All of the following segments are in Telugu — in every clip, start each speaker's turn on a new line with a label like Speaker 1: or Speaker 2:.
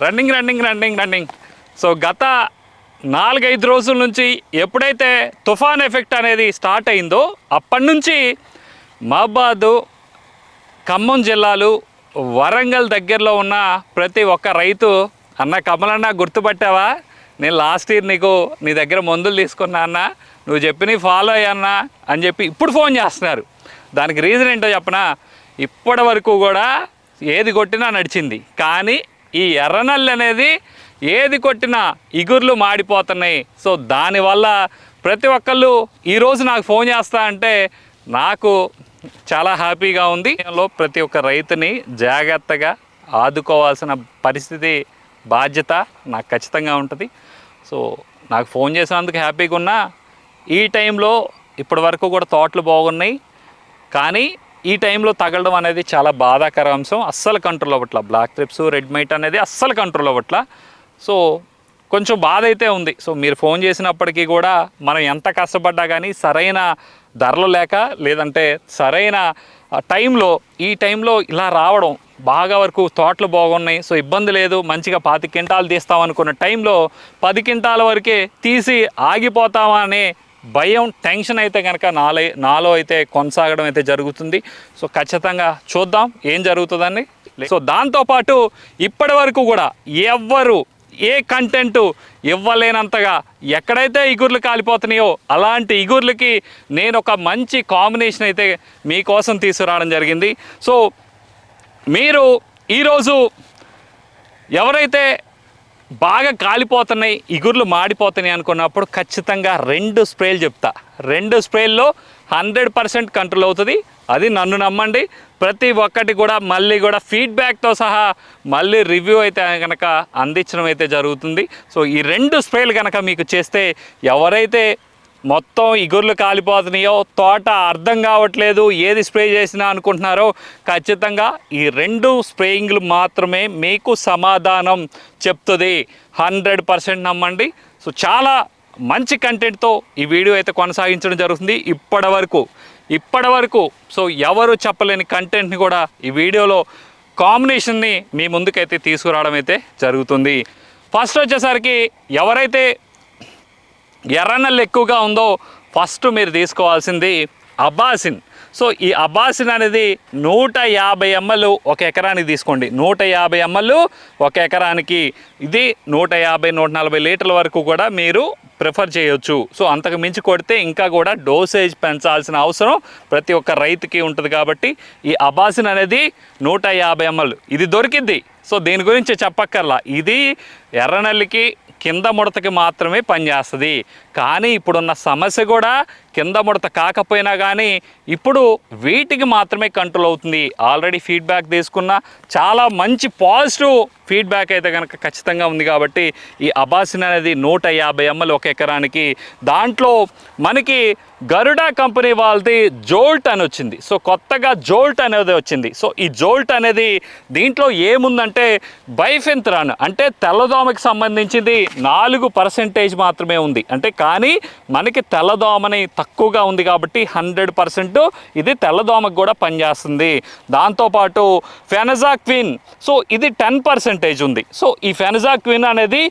Speaker 1: Running running running running. So గత నాలుగైదు రోజుల నుంచి ఎప్పుడైతే తుఫాన్ ఎఫెక్ట్ అనేది స్టార్ట్ అయిందో అప్పటి నుంచి మహబాదు ఖమ్మం జిల్లాలు వరంగల్ దగ్గరలో ఉన్న ప్రతి ఒక్క రైతు అన్న కమలన్న గుర్తుపట్టావా? నేను లాస్ట్ ఇయర్ నీకు నీ దగ్గర మందులు తీసుకున్నా అన్న. నువ్వు చెప్పినవి ఫాలో అయ్యన్నా అని చెప్పి ఇప్పుడు ఫోన్ చేస్తున్నారు. దానికి రీజన్ ఏంటో చెప్పనా? ఇప్పటి వరకు కూడా ఏది కొట్టినా నడిచింది. కానీ ఈ ఎర్రనల్లి అనేది ఏది కొట్టినా ఇగుర్లు మాడిపోతున్నాయి. సో దానివల్ల ప్రతి ఒక్కళ్ళు ఈరోజు నాకు ఫోన్ చేస్తా అంటే నాకు చాలా హ్యాపీగా ఉంది. ప్రతి ఒక్క రైతుని జాగ్రత్తగా ఆదుకోవాల్సిన పరిస్థితి బాధ్యత నాకు ఖచ్చితంగా ఉంటుంది. సో నాకు ఫోన్ చేసినందుకు హ్యాపీగా ఉన్నా. ఈ టైంలో ఇప్పటి వరకు కూడా తోటలు బాగున్నాయి. కానీ ఈ టైంలో తగలడం అనేది చాలా బాధాకర అంశం. అస్సలు కంట్రోల్ అవ్వట్ల. బ్లాక్ ట్రిప్స్ రెడ్ మైట్ అనేది అస్సలు కంట్రోల్ అవ్వట్ల. సో కొంచెం బాధ అయితే ఉంది. సో మీరు ఫోన్ చేసినప్పటికీ కూడా మనం ఎంత కష్టపడ్డా కానీ సరైన ధరలు లేక లేదంటే సరైన టైంలో ఈ టైంలో ఇలా రావడం బాగా వరకు తోటలు బాగున్నాయి. సో ఇబ్బంది లేదు. మంచిగా పాతి క్వింటాలు తీస్తాం అనుకున్న టైంలో పది క్వింటాల వరకే తీసి ఆగిపోతామా అనే భయం టెన్షన్ అయితే కనుక నాలో నాలో అయితే కొనసాగడం అయితే జరుగుతుంది. సో ఖచ్చితంగా చూద్దాం ఏం జరుగుతుందని సో దాంతోపాటు ఇప్పటి వరకు కూడా ఎవ్వరు ఏ కంటెంట్ ఇవ్వలేనంతగా ఎక్కడైతే ఇగుర్లు కాలిపోతున్నాయో అలాంటి ఇగుర్లకి నేను ఒక మంచి కాంబినేషన్ అయితే మీకోసం తీసుకురావడం జరిగింది. సో మీరు ఈరోజు ఎవరైతే బాగా కాలిపోతున్నాయి ఇగుర్లు మాడిపోతున్నాయి అనుకున్నప్పుడు ఖచ్చితంగా రెండు స్ప్రేలు చెప్తా. రెండు స్ప్రేల్లో హండ్రెడ్ పర్సెంట్ కంట్రోల్ అవుతుంది. అది నన్ను నమ్మండి. ప్రతి ఒక్కటి కూడా మళ్ళీ కూడా ఫీడ్బ్యాక్తో సహా మళ్ళీ రివ్యూ అయితే కనుక అందించడం అయితే జరుగుతుంది. సో ఈ రెండు స్ప్రేలు కనుక మీకు చేస్తే ఎవరైతే మొత్తం ఇగుర్లు కాలిపోతున్నాయో తోట అర్థం కావట్లేదు ఏది స్ప్రే చేసినా అనుకుంటున్నారో ఖచ్చితంగా ఈ రెండు స్ప్రేయింగ్లు మాత్రమే మీకు సమాధానం చెప్తుంది. హండ్రెడ్ పర్సెంట్ నమ్మండి. సో చాలా మంచి కంటెంట్తో ఈ వీడియో అయితే కొనసాగించడం జరుగుతుంది ఇప్పటి వరకు ఇప్పటి వరకు సో ఎవరు చెప్పలేని కంటెంట్ని కూడా ఈ వీడియోలో కాంబినేషన్ని మీ ముందుకైతే తీసుకురావడం అయితే జరుగుతుంది. ఫస్ట్ వచ్చేసరికి ఎవరైతే ఎర్రనల్లు ఎక్కువగా ఉందో ఫస్ట్ మీరు తీసుకోవాల్సింది అబాసిన్ సో ఈ అబాసిన్ అనేది నూట యాభై ఎంఎల్ ఒక ఎకరానికి తీసుకోండి. నూట యాభై ఎంఎల్ ఒక ఎకరానికి. ఇది నూట యాభై నూట నలభై లీటర్ల వరకు కూడా మీరు ప్రిఫర్ చేయొచ్చు. సో అంతకు మించి కొడితే ఇంకా కూడా డోసేజ్ పెంచాల్సిన అవసరం ప్రతి ఒక్క రైతుకి ఉంటుంది కాబట్టి ఈ అబాసిన్ అనేది నూట యాభై ఎంఎల్. ఇది దొరికిద్ది. సో దీని గురించి చెప్పక్కర్లా. ఇది ఎర్రనల్లికి కింద ముడతకి మాత్రమే పనిచేస్తుంది. కానీ ఇప్పుడున్న సమస్య కూడా కింద ముడత కాకపోయినా కానీ ఇప్పుడు వీటికి మాత్రమే కంట్రోల్ అవుతుంది. ఆల్రెడీ ఫీడ్బ్యాక్ తీసుకున్న చాలా మంచి పాజిటివ్ ఫీడ్బ్యాక్ అయితే కనుక ఖచ్చితంగా ఉంది కాబట్టి ఈ అబాసిన్ అనేది నూట యాభై ఎంఎల్ ఒక ఎకరానికి దాంట్లో మనకి గరుడా కంపెనీ వాళ్ళది జోల్ట్ అని వచ్చింది. సో కొత్తగా జోల్ట్ అనేది వచ్చింది. సో ఈ జోల్ట్ అనేది దీంట్లో ఏముందంటే బైఫెంత్రాన్ అంటే తెల్లదోమకి సంబంధించింది నాలుగు పర్సెంటేజ్ మాత్రమే ఉంది. అంటే కానీ మనకి తెల్లదోమని తక్కువగా ఉంది కాబట్టి హండ్రెడ్ పర్సెంట్ ఇది తెల్లదోమకు కూడా పనిచేస్తుంది. దాంతోపాటు ఫెనజా క్విన్. సో ఇది టెన్ పర్సెంటేజ్ ఉంది. సో ఈ ఫెనజా క్విన్ అనేది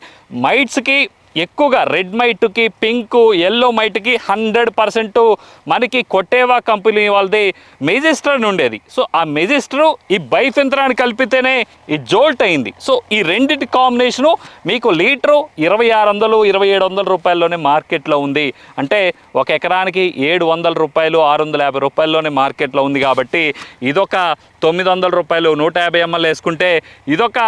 Speaker 1: మైట్స్కి ఎక్కువగా రెడ్ మైట్కి పింక్ ఎల్లో మైట్కి హండ్రెడ్ పర్సెంట్ మనకి కొట్టేవా కంపెనీ వాళ్ళది మెజిస్టర్ ఉండేది. సో ఆ మెజిస్టర్ ఈ బైఫెంత్రాన్ని కలిపితేనే ఈ జోల్ట్ అయింది. సో ఈ రెండింటి కాంబినేషను మీకు లీటరు ఇరవై ఆరు వందలు ఇరవై ఏడు వందల రూపాయల్లోనే మార్కెట్లో ఉంది. అంటే ఒక ఎకరానికి ఏడు వందల రూపాయలు ఆరు వందల యాభై రూపాయల్లోనే మార్కెట్లో ఉంది కాబట్టి ఇదొక తొమ్మిది వందల రూపాయలు నూట యాభై ఎంఎల్ వేసుకుంటే ఇదొక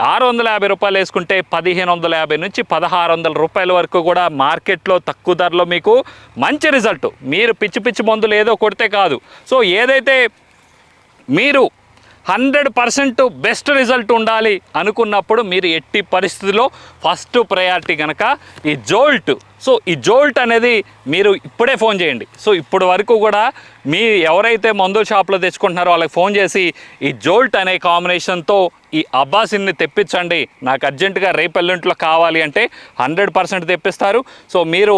Speaker 1: ఆరు వందల యాభై రూపాయలు వేసుకుంటే పదిహేను వందల యాభై నుంచి పదహారు వందల రూపాయల వరకు కూడా మార్కెట్లో తక్కువ ధరలో మీకు మంచి రిజల్ట్. మీరు పిచ్చి పిచ్చి మందులు ఏదో కొడితే కాదు. సో ఏదైతే మీరు హండ్రెడ్ పర్సెంట్ బెస్ట్ రిజల్ట్ ఉండాలి అనుకున్నప్పుడు మీరు ఎట్టి పరిస్థితిలో ఫస్ట్ ప్రయారిటీ కనుక ఈ జోల్ట్. సో ఈ జోల్ట్ అనేది మీరు ఇప్పుడే ఫోన్ చేయండి. సో ఇప్పటి వరకు కూడా మీ ఎవరైతే మందుల షాప్లో తెచ్చుకుంటున్నారో వాళ్ళకి ఫోన్ చేసి ఈ జోల్ట్ అనే కాంబినేషన్తో ఈ అబ్బాసిన్ని తెప్పించండి. నాకు అర్జెంటుగా రేపు ఎల్లుంట్లో కావాలి అంటే హండ్రెడ్ పర్సెంట్ తెప్పిస్తారు. సో మీరు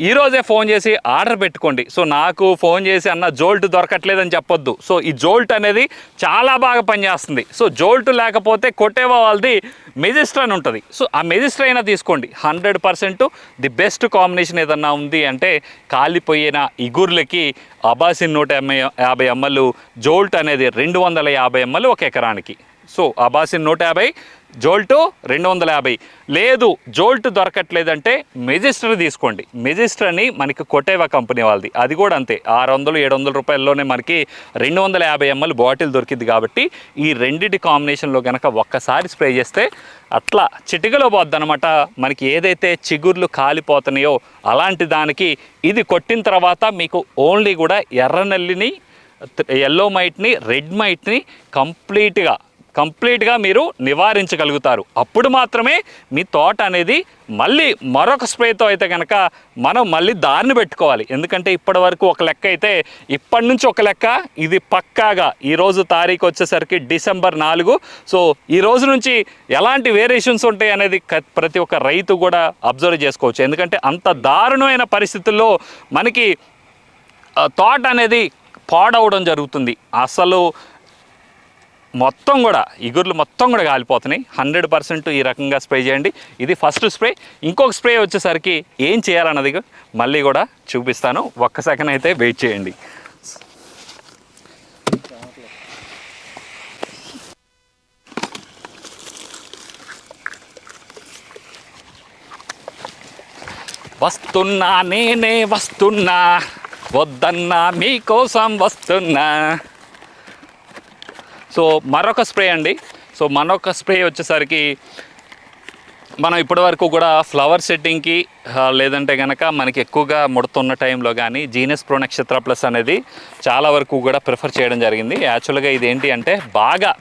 Speaker 1: ఈరోజే ఫోన్ చేసి ఆర్డర్ పెట్టుకోండి. సో నాకు ఫోన్ చేసి అన్న జోల్ట్ దొరకట్లేదని చెప్పొద్దు. సో ఈ జోల్ట్ అనేది చాలా బాగా పనిచేస్తుంది. సో జోల్ట్ లేకపోతే కొట్టేవా వాళ్ళది మెజిస్టర్ అని ఉంటుంది. సో ఆ మెజిస్టర్ అయినా తీసుకోండి. Hundred percent the best combination ఏదన్నా ఉంది అంటే కాలిపోయిన ఇగుర్లకి అబాసిన్ నూట యాభై యాభై జోల్ట్ అనేది రెండు వందల యాభై ఎంఎల్ ఒక ఎకరానికి. సో అబాసిన్ నూట యాభై జోల్టు రెండు వందల యాభై. లేదు జోల్ట్ దొరకట్లేదంటే మెజిస్టర్ తీసుకోండి. మెజిస్టర్ అని మనకి కొటేవా కంపెనీ వాళ్ళది. అది కూడా అంతే. ఆరు వందలు ఏడు వందల రూపాయల్లోనే మనకి రెండు వందల యాభై ఎంఎల్ బాటిల్ దొరికింది కాబట్టి ఈ రెండింటి కాంబినేషన్లో కనుక ఒక్కసారి స్ప్రే చేస్తే అట్లా చిటికలో పోద్ది అనమాట మనకి ఏదైతే చిగుర్లు కాలిపోతున్నాయో అలాంటి దానికి ఇది కొట్టిన తర్వాత మీకు ఓన్లీ కూడా ఎర్ర నల్లిని ఎల్లో మైట్ని రెడ్ మైట్ని కంప్లీట్గా కంప్లీట్గా మీరు నివారించగలుగుతారు. అప్పుడు మాత్రమే మీ తోట అనేది మళ్ళీ మరొక స్ప్రేతో అయితే కనుక మనం మళ్ళీ దారిని పెట్టుకోవాలి. ఎందుకంటే ఇప్పటి వరకు ఒక లెక్క అయితే ఇప్పటి నుంచి ఒక లెక్క ఇది పక్కాగా ఈరోజు తారీఖు వచ్చేసరికి డిసెంబర్ నాలుగు. సో ఈ రోజు నుంచి ఎలాంటి వేరియేషన్స్ ఉంటాయి అనేది ప్రతి ఒక్క రైతు కూడా అబ్జర్వ్ చేసుకోవచ్చు. ఎందుకంటే అంత దారుణమైన పరిస్థితుల్లో మనకి తోట అనేది పాడవడం జరుగుతుంది. అసలు మొత్తం కూడా ఇగుర్లు మొత్తం కూడా కాలిపోతున్నాయి. హండ్రెడ్ పర్సెంట్ ఈ రకంగా స్ప్రే చేయండి. ఇది ఫస్ట్ స్ప్రే. ఇంకొక స్ప్రే వచ్చేసరికి ఏం చేయాలన్నది మళ్ళీ కూడా చూపిస్తాను. ఒక్క సెకండ్ అయితే వెయిట్ చేయండి. వస్తున్నా నేనే వస్తున్నా. వద్దన్నా మీకోసం వస్తున్నా. సో మరొక స్ప్రే అండి. సో మరొక స్ప్రే వచ్చేసరికి మనం ఇప్పటివరకు కూడా ఫ్లవర్ సెట్టింగ్కి లేదంటే కనుక మనకి ఎక్కువగా ముడుతున్న టైంలో కానీ జీనస్ ప్రో నక్షత్ర ప్లస్ అనేది చాలా వరకు కూడా ప్రిఫర్ చేయడం జరిగింది. యాక్చువల్గా ఇది ఏంటి అంటే బాగా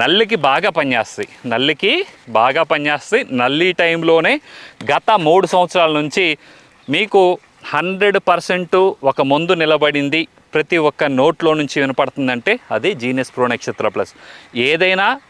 Speaker 1: నల్లికి బాగా పనిచేస్తాయి నల్లికి బాగా పనిచేస్తాయి నల్లి టైంలోనే గత మూడు సంవత్సరాల నుంచి మీకు హండ్రెడ్ పర్సెంట్ ఒక మందు నిలబడింది. ప్రతి ఒక్క నోట్లో నుంచి వినపడుతుందంటే అది జీనియస్ ప్రో నక్షత్ర ప్లస్. ఏదైనా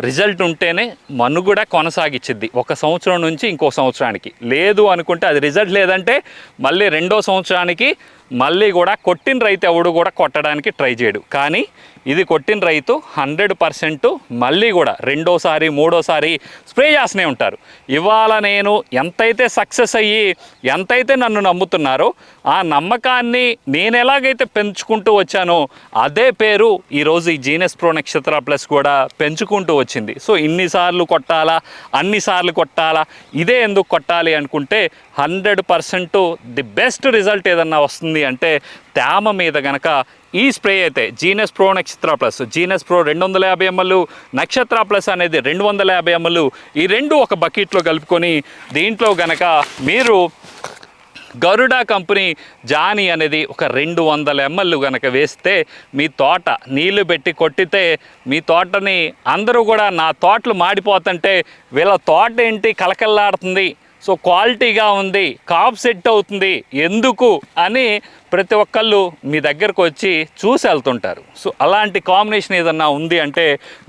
Speaker 1: రిజల్ట్ ఉంటేనే మనుగడ కొనసాగించిద్ది. ఒక సంవత్సరం నుంచి ఇంకో సంవత్సరానికి. లేదు అనుకుంటే అది రిజల్ట్ లేదంటే మళ్ళీ రెండో సంవత్సరానికి మళ్ళీ కూడా కొట్టిన రైతు ఎవడు కూడా కొట్టడానికి ట్రై చేయడు. కానీ ఇది కొట్టిన రైతు హండ్రెడ్ పర్సెంట్ మళ్ళీ కూడా రెండోసారి మూడోసారి స్ప్రే చేస్తూనే ఉంటారు. ఇవాళ నేను ఎంతైతే సక్సెస్ అయ్యి ఎంతైతే నన్ను నమ్ముతున్నారో ఆ నమ్మకాన్ని నేను ఎలాగైతే పెంచుకుంటూ వచ్చానో అదే పేరు ఈరోజు ఈ జీనస్ ప్రో నక్షత్ర ప్లస్ కూడా పెంచుకుంటూ వచ్చింది. సో ఇన్నిసార్లు కొట్టాలా అన్నిసార్లు కొట్టాలా ఇదే ఎందుకు కొట్టాలి అనుకుంటే hundred percent the best result ఏదన్నా వస్తుంది అంటే తేమ మీద గనక ఈ స్ప్రే అయితే genius pro Nakshatra plus. Genius pro రెండు వందల యాభై ఎంఎల్ నక్షత్ర ప్లస్ అనేది రెండు వందల యాభై ఎంఎల్. ఈ రెండు ఒక బకెట్లో కలుపుకొని దీంట్లో గనక మీరు గరుడా కంపెనీ జాని అనేది ఒక రెండు వందల ఎంఎల్ కనుక వేస్తే మీ తోట నీళ్ళు పెట్టి కొట్టితే మీ తోటని అందరూ కూడా నా తోటలు మాడిపోతుంటే వీళ్ళ తోట ఏంటి కలకల్లాడుతుంది సో క్వాలిటీగా ఉంది కాప్ సెట్ అవుతుంది ఎందుకు అని ప్రతి ఒక్కళ్ళు మీ దగ్గరకు వచ్చి చూసి వెళ్తుంటారు. సో అలాంటి కాంబినేషన్ ఏదన్నా ఉంది అంటే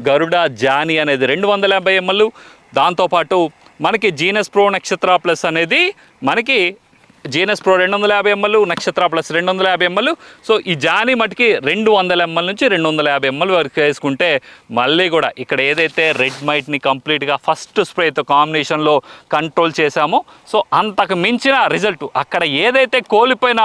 Speaker 1: గరుడ జాని అనేది రెండు వందల యాభై ఎంఎల్ దాంతోపాటు మనకి జీనస్ ప్రో నక్షత్ర ప్లస్ అనేది మనకి జీనస్ ప్రో రెండు వందల యాభై ఎంఎల్ నక్షత్ర ప్లస్ రెండు వందల యాభై ఎంఎల్. సో ఈ జానీ మటుకి రెండు వందల ఎంఎల్ నుంచి రెండు వందల యాభై ఎంఎల్ వరకు వేసుకుంటే మళ్ళీ కూడా ఇక్కడ ఏదైతే రెడ్ మైట్ని కంప్లీట్గా ఫస్ట్ స్ప్రేతో కాంబినేషన్లో కంట్రోల్ చేశామో సో అంతకు మించిన రిజల్ట్ అక్కడ ఏదైతే కోల్పోయిన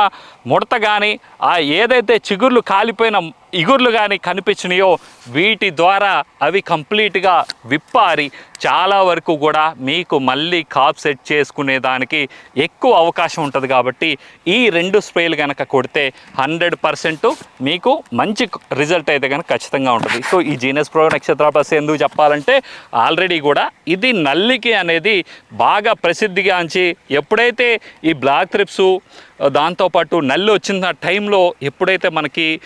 Speaker 1: ముడత కానీ ఆ ఏదైతే చిగుర్లు కాలిపోయిన ఇగుర్లు కానీ కనిపించినాయో వీటి ద్వారా అవి కంప్లీట్గా విప్పారి. చాలా వరకు కూడా మీకు మళ్ళీ కాప్ సెట్ చేసుకునే దానికి ఎక్కువ అవకాశం ఉంటుంది కాబట్టి ఈ రెండు స్ప్రేలు కనుక కొడితే హండ్రెడ్ పర్సెంట్ మీకు మంచి రిజల్ట్ అయితే కనుక ఖచ్చితంగా ఉంటుంది. సో ఈ జీనస్ ప్రో నక్షత్ర ప్లస్ ఎందుకు చెప్పాలంటే ఆల్రెడీ కూడా ఇది నల్లికి అనేది బాగా ప్రసిద్ధిగాంచి ఎప్పుడైతే ఈ బ్లాక్ త్రిప్స్ దాంతోపాటు నల్లి వచ్చిన టైంలో ఎప్పుడైతే మనకి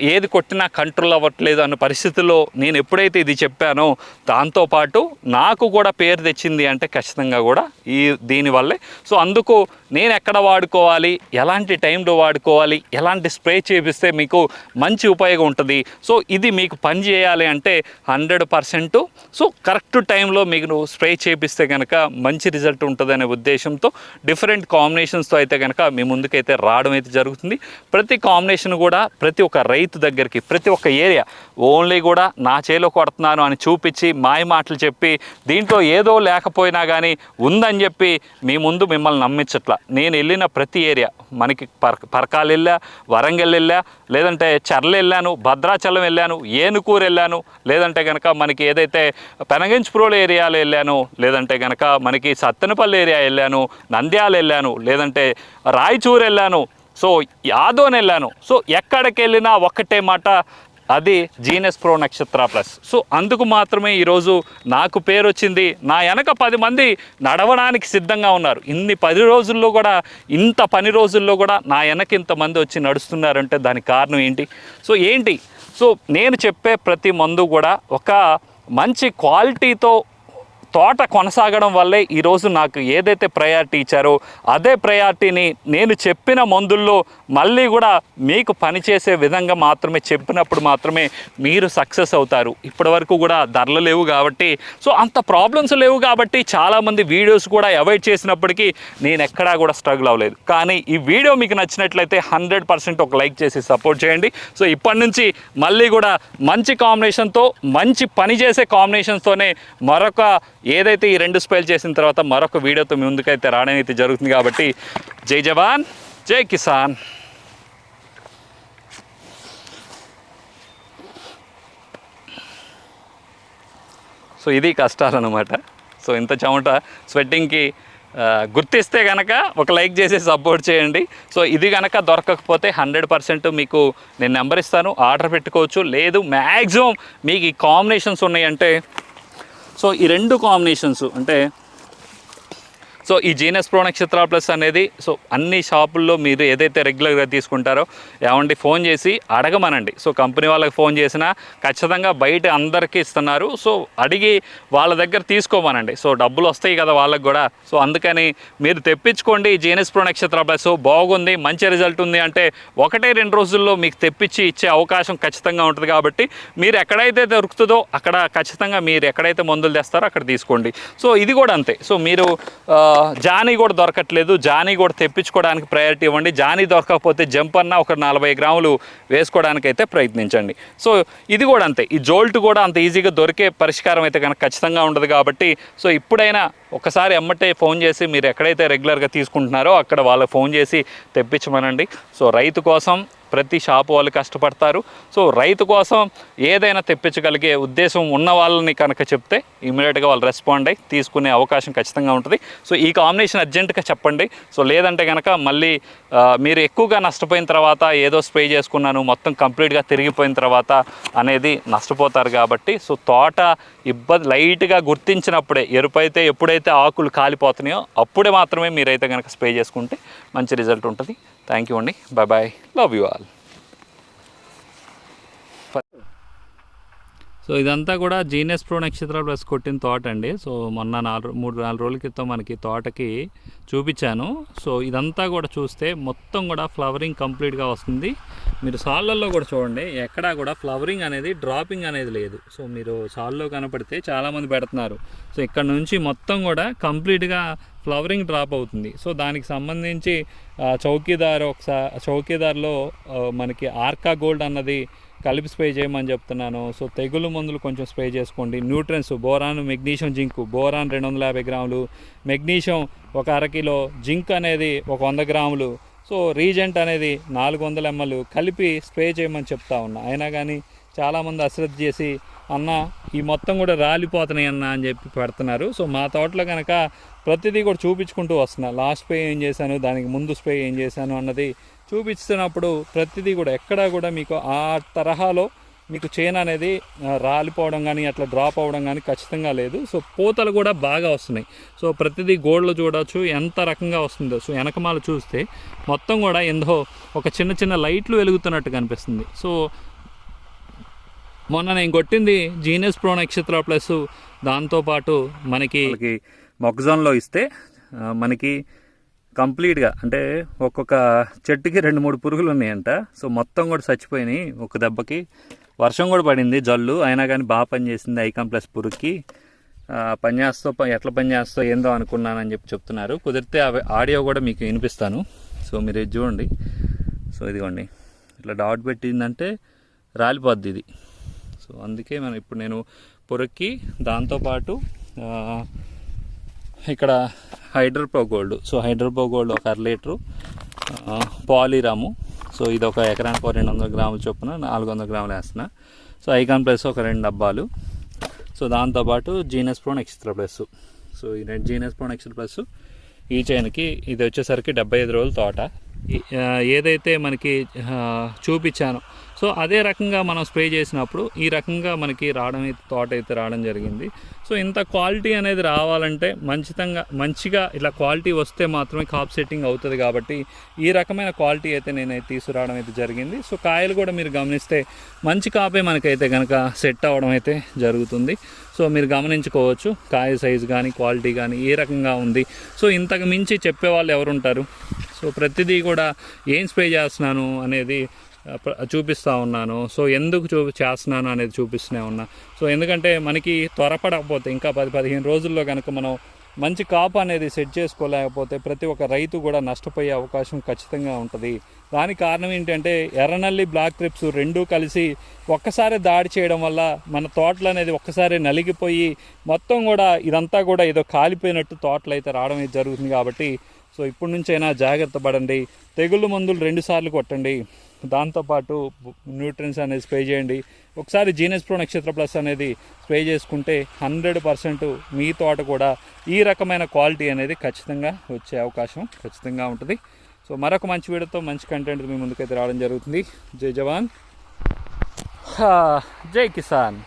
Speaker 1: ఏది కొట్టినా కంట్రోల్ అవ్వట్లేదు అన్న పరిస్థితుల్లో నేను ఎప్పుడైతే ఇది చెప్పానో దాంతోపాటు నాకు కూడా పేరు తెచ్చింది అంటే ఖచ్చితంగా కూడా ఈ దీనివల్లే సో అందుకు నేను ఎక్కడ వాడుకోవాలి ఎలాంటి టైంలో వాడుకోవాలి ఎలాంటి స్ప్రే చేపిస్తే మీకు మంచి ఉపయోగం ఉంటుంది. సో ఇది మీకు పని చేయాలి అంటే హండ్రెడ్ పర్సెంట్ సో కరెక్ట్ టైంలో మీకు స్ప్రే చేపిస్తే కనుక మంచి రిజల్ట్ ఉంటుందనే ఉద్దేశంతో డిఫరెంట్ కాంబినేషన్స్తో అయితే కనుక మేము ముందుకైతే రావడం అయితే జరుగుతుంది. ప్రతి కాంబినేషన్ కూడా ప్రతి ఒక్క రైతు దగ్గరికి ప్రతి ఒక్క ఏరియా ఓన్లీ కూడా నా చేలో కొడుతున్నాను అని చూపించి మాయ మాటలు చెప్పి దీంట్లో ఏదో లేకపోయినా కానీ ఉందని చెప్పి మీ ముందు మిమ్మల్ని నమ్మించట్లా. నేను వెళ్ళిన ప్రతి ఏరియా మనకి పర్ పరకాలు వెళ్ళా వరంగల్ వెళ్ళా లేదంటే చర్ల వెళ్ళాను భద్రాచలం వెళ్ళాను ఏనుకూరు వెళ్ళాను లేదంటే కనుక మనకి ఏదైతే పెనగించుప్రోలు ఏరియాలో వెళ్ళాను లేదంటే కనుక మనకి సత్తెనపల్లి ఏరియా వెళ్ళాను నంద్యాల వెళ్ళాను లేదంటే రాయచూరు వెళ్ళాను సో యాదోన్ వెళ్ళాను సో ఎక్కడికి వెళ్ళినా ఒక్కటే మాట అది genius pro Nakshatra plus. So అందుకు మాత్రమే ఈరోజు నాకు పేరు వచ్చింది నా వెనక పది మంది నడవడానికి సిద్ధంగా ఉన్నారు. ఇన్ని పది రోజుల్లో కూడా ఇంత పని రోజుల్లో కూడా నా వెనక ఇంతమంది వచ్చి నడుస్తున్నారంటే దానికి కారణం ఏంటి? సో ఏంటి? సో నేను చెప్పే ప్రతి మందు కూడా ఒక మంచి క్వాలిటీతో తోట కొనసాగడం వల్లే ఈరోజు నాకు ఏదైతే ప్రయారిటీ ఇచ్చారో అదే ప్రయారిటీని నేను చెప్పిన మందుల్లో మళ్ళీ కూడా మీకు పనిచేసే విధంగా మాత్రమే చెప్పినప్పుడు మాత్రమే మీరు సక్సెస్ అవుతారు. ఇప్పటి వరకు కూడా ధరలు లేవు కాబట్టి సో అంత ప్రాబ్లమ్స్ లేవు కాబట్టి చాలామంది వీడియోస్ కూడా అవాయిడ్ చేసినప్పటికీ నేను ఎక్కడా కూడా స్ట్రగుల్ అవ్వలేదు. కానీ ఈ వీడియో మీకు నచ్చినట్లయితే హండ్రెడ్ పర్సెంట్ ఒక లైక్ చేసి సపోర్ట్ చేయండి. సో ఇప్పటి నుంచి మళ్ళీ కూడా మంచి కాంబినేషన్తో మంచి పని చేసే కాంబినేషన్స్తోనే మరొక ఏదైతే ఈ రెండు స్పెల్ చేసిన తర్వాత మరొక వీడియోతో మీ ముందుకైతే రావడం జరుగుతుంది కాబట్టి జై జవాన్ జై కిసాన్. సో ఇది కష్టాలు అనమాట సో ఇంత చెమట స్వెట్టింగ్కి గుర్తిస్తే కనుక ఒక లైక్ చేసి సపోర్ట్ చేయండి. సో ఇది కనుక దొరకకపోతే హండ్రెడ్ పర్సెంట్ మీకు నేను నెంబర్ ఇస్తాను. ఆర్డర్ పెట్టుకోవచ్చు. లేదు మ్యాక్సిమం మీకు ఈ కాంబినేషన్స్ ఉన్నాయంటే సో ఈ రెండు కాంబినేషన్స్ అంటే సో ఈ జీనస్ ప్రో నక్షత్ర ప్లస్ అనేది సో అన్ని షాపుల్లో మీరు ఏదైతే రెగ్యులర్గా తీసుకుంటారో ఏమండి ఫోన్ చేసి అడగమనండి. సో కంపెనీ వాళ్ళకి ఫోన్ చేసినా ఖచ్చితంగా బయట అందరికీ ఇస్తున్నారు. సో అడిగి వాళ్ళ దగ్గర తీసుకోమనండి. సో డబ్బులు వస్తాయి కదా వాళ్ళకి కూడా. సో అందుకని మీరు తెప్పించుకోండి ఈ జీనస్ ప్రో నక్షత్ర ప్లస్ బాగుంది మంచి రిజల్ట్ ఉంది అంటే ఒకటే రెండు రోజుల్లో మీకు తెప్పించి ఇచ్చే అవకాశం ఖచ్చితంగా ఉంటుంది కాబట్టి మీరు ఎక్కడైతే దొరుకుతుందో అక్కడ ఖచ్చితంగా మీరు ఎక్కడైతే మందులు తెస్తారో అక్కడ తీసుకోండి. సో ఇది కూడా అంతే. సో మీరు జానీ కూడా దొరకట్లేదు. జానీ కూడా తెప్పించుకోవడానికి ప్రయారిటీ ఇవ్వండి. జానీ దొరకకపోతే జంప్ అన్న ఒక నలభై గ్రాములు వేసుకోవడానికి అయితే ప్రయత్నించండి. సో ఇది కూడా అంతే. ఈ జోల్ట్ కూడా అంత ఈజీగా దొరికే పరిష్కారం అయితే కనుక ఖచ్చితంగా ఉండదు కాబట్టి సో ఇప్పుడైనా ఒకసారి ఎమ్మటే ఫోన్ చేసి మీరు ఎక్కడైతే రెగ్యులర్గా తీసుకుంటున్నారో అక్కడ వాళ్ళకి ఫోన్ చేసి తెప్పించమనండి. సో రైతు కోసం ప్రతి షాపు వాళ్ళు కష్టపడతారు. సో రైతు కోసం ఏదైనా తెప్పించగలిగే ఉద్దేశం ఉన్న వాళ్ళని కనుక చెప్తే ఇమీడియట్గా వాళ్ళు రెస్పాండ్ అయ్యి తీసుకునే అవకాశం ఖచ్చితంగా ఉంటుంది. సో ఈ కాంబినేషన్ అర్జెంటుగా చెప్పండి. సో లేదంటే కనుక మళ్ళీ మీరు ఎక్కువగా నష్టపోయిన తర్వాత ఏదో స్ప్రే చేసుకున్నాను మొత్తం కంప్లీట్గా తిరిగిపోయిన తర్వాత అనేది నష్టపోతారు కాబట్టి సో తోట ఇబ్బంది లైట్గా గుర్తించినప్పుడే ఎరుపైతే ఎప్పుడైతే ఆకులు కాలిపోతున్నాయో అప్పుడే మాత్రమే మీరైతే కనుక స్ప్రే చేసుకుంటే మంచి రిజల్ట్ ఉంటుంది. థ్యాంక్ యూ అండి. Bye bye. Love you all. So ఇదంతా కూడా జీనియస్ ప్రో నక్షత్ర ప్లస్ కొట్టిన తోట అండి. సో మొన్న నాలుగు మూడు నాలుగు రోజుల క్రితం మనకి తోటకి చూపించాను. సో ఇదంతా కూడా చూస్తే మొత్తం కూడా ఫ్లవరింగ్ కంప్లీట్గా వస్తుంది. మీరు సాళ్ళల్లో కూడా చూడండి ఎక్కడా కూడా ఫ్లవరింగ్ అనేది డ్రాపింగ్ అనేది లేదు. సో మీరు సాల్లో కనపడితే చాలామంది పెడుతున్నారు. సో ఇక్కడ నుంచి మొత్తం కూడా కంప్లీట్గా ఫ్లవరింగ్ డ్రాప్ అవుతుంది. సో దానికి సంబంధించి చౌకీదార్ ఒకసారి చౌకీదార్లో మనకి ఆర్కా గోల్డ్ అన్నది కలిపి స్ప్రే చేయమని చెప్తున్నాను. సో తెగులు మందులు కొంచెం స్ప్రే చేసుకోండి. Nutrients boron magnesium zinc boron రెండు వందల యాభై గ్రాములు మెగ్నీషియం ఒక అరకిలో జింక్ అనేది ఒక వంద గ్రాములు సో రీజెంట్ అనేది నాలుగు వందల ఎంఎల్ కలిపి స్ప్రే చేయమని చెప్తా ఉన్నా. అయినా కానీ చాలామంది అశ్రద్ధ చేసి అన్న ఈ మొత్తం కూడా రాలిపోతున్నాయి అన్న అని చెప్పి పెడుతున్నారు. సో మా తోటలో కనుక ప్రతిదీ కూడా చూపించుకుంటూ వస్తున్నా. లాస్ట్ స్ప్రే ఏం చేశాను దానికి ముందు స్ప్రే ఏం చేశాను అన్నది చూపిస్తున్నప్పుడు ప్రతిదీ కూడా ఎక్కడా కూడా మీకు ఆ తరహాలో మీకు చైన్ అనేది రాలిపోవడం కానీ అట్లా డ్రాప్ అవ్వడం కానీ ఖచ్చితంగా లేదు. సో పూతలు కూడా బాగా వస్తున్నాయి. సో ప్రతిదీ గోల్డ్లో చూడవచ్చు ఎంత రకంగా వస్తుందో. సో వెనకమాల చూస్తే మొత్తం కూడా ఎందో ఒక చిన్న చిన్న లైట్లు వెలుగుతున్నట్టు కనిపిస్తుంది. సో మొన్న నేను కొట్టింది జీనియస్ ప్రో నక్షత్ర ప్లస్. దాంతోపాటు మనకి మొక్కజొన్నలో ఇస్తే మనకి కంప్లీట్గా అంటే ఒక్కొక్క చెట్టుకి రెండు మూడు పురుగులు ఉన్నాయంట. సో మొత్తం కూడా చచ్చిపోయినాయి ఒక దెబ్బకి. వర్షం కూడా పడింది జల్లు. అయినా కానీ బాగా పనిచేసింది ఐకాన్ ప్లస్ పురుగుకి. పనిచేస్తో పని చేస్తో ఎట్లా పని చేస్తో ఏందో అనుకున్నానని చెప్పి చెప్తున్నారు. కుదిరితే అవి ఆడియో కూడా మీకు వినిపిస్తాను. సో మీరు ఇది చూడండి. సో ఇదిగోండి. ఇట్లా డాట్ పెట్టిందంటే రాలిపోద్ది ఇది. సో అందుకే మనం ఇప్పుడు నేను పురుక్కి దాంతోపాటు ఇక్కడ Hydropo gold. So Hydropo gold ఒక అర లీటరు పాలిరాము. సో ఇది ఒక ఎకరానికి ఒక రెండు వందల గ్రాముల చొప్పున నాలుగు వందల గ్రాములు వేస్తున్నా. సో ఐకాన్ ప్లస్ ఒక రెండు డబ్బాలు. సో దాంతోపాటు genius pro extra plus. So ఈ రెండు జీనస్ ప్రోన్ ఎక్స్ట్రా ప్లస్ ఈ చైన్కి ఇది వచ్చేసరికి డెబ్బై ఐదు రోజుల తోట. ఏదైతే మనకి చూపించాను చూపించానో సో అదే రకంగా మనం స్ప్రే చేసినప్పుడు ఈ రకంగా మనకి రావడం అయితే తోట అయితే రావడం జరిగింది. సో ఇంత క్వాలిటీ అనేది రావాలంటే మంచితంగా మంచిగా ఇలా క్వాలిటీ వస్తే మాత్రమే కాప్ సెట్టింగ్ అవుతుంది కాబట్టి ఈ రకమైన క్వాలిటీ అయితే నేనైతే తీసుకురావడం అయితే జరిగింది. సో కాయలు కూడా మీరు గమనిస్తే మంచి కాపే మనకైతే కనుక సెట్ అవ్వడం అయితే జరుగుతుంది. సో మీరు గమనించుకోవచ్చు కాయ సైజు కానీ క్వాలిటీ కానీ ఏ రకంగా ఉంది. సో ఇంతకు మించి చెప్పేవాళ్ళు ఎవరుంటారు? సో ప్రతిదీ కూడా ఏం స్ప్రే చేస్తున్నాను అనేది చూపిస్తూ ఉన్నాను. సో ఎందుకు చూ చేస్తున్నాను అనేది చూపిస్తూనే ఉన్నా. సో ఎందుకంటే మనకి త్వరపడకపోతే ఇంకా పది పదిహేను రోజుల్లో కనుక మనం మంచి కాపు అనేది సెట్ చేసుకోలేకపోతే ప్రతి ఒక్క రైతు కూడా నష్టపోయే అవకాశం ఖచ్చితంగా ఉంటుంది. దానికి కారణం ఏంటంటే ఎర్రనల్లి బ్లాక్ ట్రిప్స్ రెండూ కలిసి ఒక్కసారి దాడి చేయడం వల్ల మన తోటలు అనేది ఒక్కసారి నలిగిపోయి మొత్తం కూడా ఇదంతా కూడా ఏదో కాలిపోయినట్టు తోటలు అయితే రావడం అయితే జరుగుతుంది కాబట్టి సో ఇప్పటి నుంచైనా జాగ్రత్త పడండి. తెగుళ్ళు మందులు రెండుసార్లు కొట్టండి. దాంతోపాటు న్యూట్రియన్స్ అనేది స్ప్రే చేయండి. ఒకసారి జీనస్ ప్రో నక్షత్ర ప్లస్ అనేది స్ప్రే చేసుకుంటే హండ్రెడ్ పర్సెంట్ మీ తోట కూడా ఈ రకమైన క్వాలిటీ అనేది ఖచ్చితంగా వచ్చే అవకాశం ఖచ్చితంగా ఉంటుంది. సో మరొక మంచి వీడియోతో మంచి కంటెంట్ మీ ముందుకైతే రావడం జరుగుతుంది. జై జవాన్. జై కిసాన్.